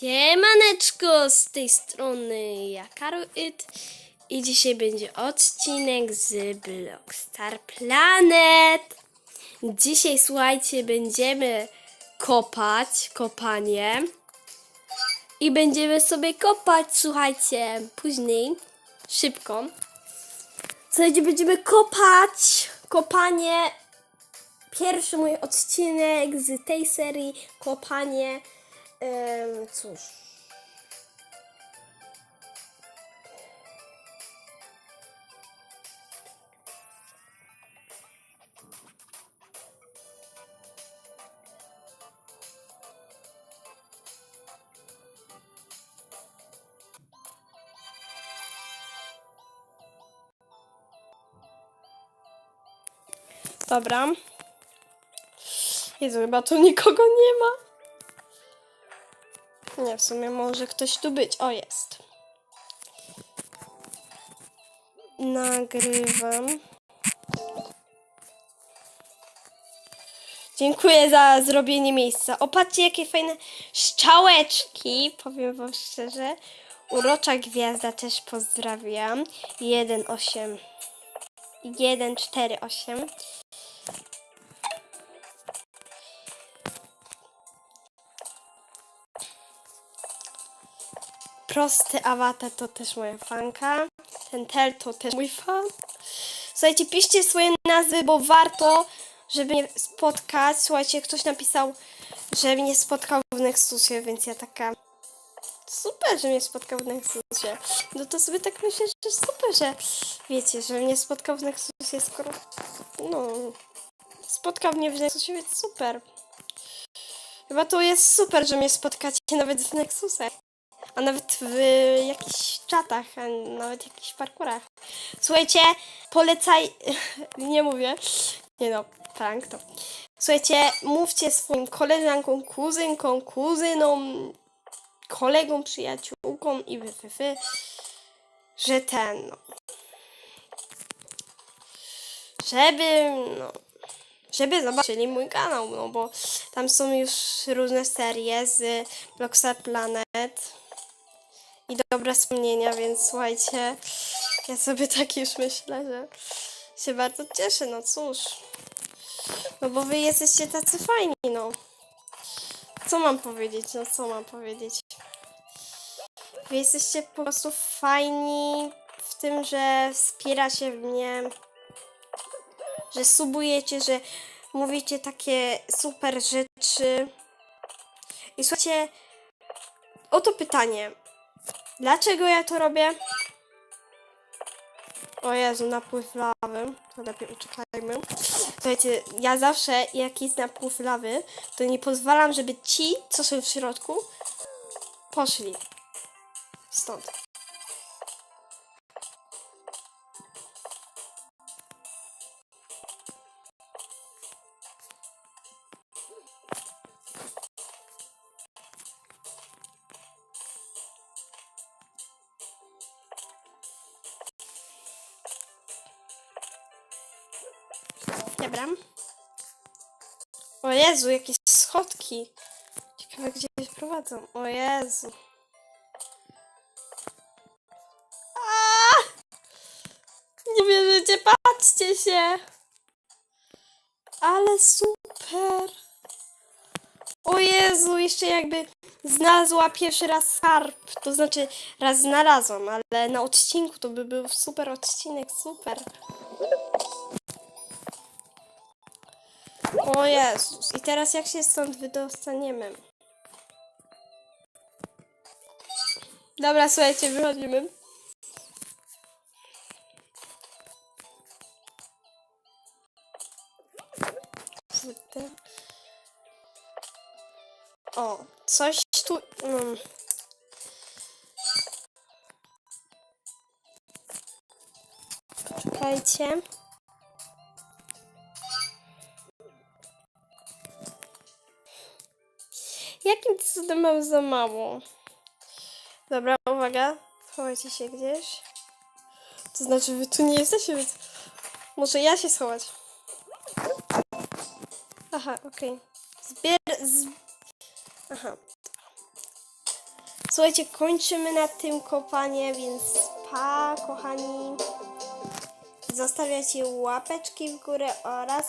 Siemaneczko, z tej strony ja Karoid i dzisiaj będzie odcinek z Blockstar Planet. Dzisiaj słuchajcie, będziemy kopać, kopanie i będziemy sobie kopać, słuchajcie, później, szybko. Słuchajcie, będziemy kopać, kopanie, pierwszy mój odcinek z tej serii, kopanie, em, cóż. Dobra. Jezu, chyba tu nikogo nie ma. Nie, w sumie może ktoś tu być. O, jest. Nagrywam. Dziękuję za zrobienie miejsca. Opatrzcie, jakie fajne szczałeczki. Powiem wam szczerze. Urocza gwiazda też pozdrawiam. 1,8. 1,48. Prosty awatar to też moja fanka. Ten tel to też mój fan. Słuchajcie, piszcie swoje nazwy, bo warto, żeby mnie spotkać. Słuchajcie, ktoś napisał, że mnie spotkał w Nexusie, więc ja taka... Super, że mnie spotkał w Nexusie. No to sobie tak myślę, że super, że wiecie, że mnie spotkał w Nexusie, skoro... No... Spotkał mnie w Nexusie, więc super. Chyba to jest super, że mnie spotkacie nawet w Nexusach. A nawet w jakichś czatach, a nawet jakichś parkurach. Słuchajcie, polecaj. Nie mówię. Nie no, prank to. Słuchajcie, mówcie swoim koleżankom, kuzynkom, kuzynom, kolegom, przyjaciółkom i wy, wy, wy że ten, no. Żeby, no. Żeby zobaczyli mój kanał, no bo tam są już różne serie z Blockstar Planet i dobre wspomnienia, więc słuchajcie, ja sobie tak już myślę, że się bardzo cieszę, no cóż. No bo wy jesteście tacy fajni, no. Co mam powiedzieć, no co mam powiedzieć? Wy jesteście po prostu fajni w tym, że wspieracie mnie, że subujecie, że mówicie takie super rzeczy. I słuchajcie, oto pytanie. Dlaczego ja to robię? O Jezu, napływ lawy. To lepiej uciekajmy. Słuchajcie, ja zawsze jak jest napływ lawy, to nie pozwalam, żeby ci, co są w środku, poszli. Stąd. Dobra. O Jezu, jakieś schodki. Ciekawe, gdzie je prowadzą. O Jezu. Aaa! Nie wierzycie, patrzcie się. Ale super. O Jezu, jeszcze jakby znalazła pierwszy raz skarb. To znaczy, raz znalazłam, ale na odcinku to by był super odcinek, super. O Jezus. I teraz jak się stąd wydostaniemy? Dobra, słuchajcie, wychodzimy. O, coś tu... Mm. Czekajcie. Jakim cudem mam za mało? Dobra, uwaga. Schowajcie się gdzieś. To znaczy, wy tu nie jesteście, więc... Muszę ja się schować. Aha, okej. Zbier... Z... Aha. Słuchajcie, kończymy na tym kopanie, więc pa, kochani. Zostawiacie łapeczki w górę oraz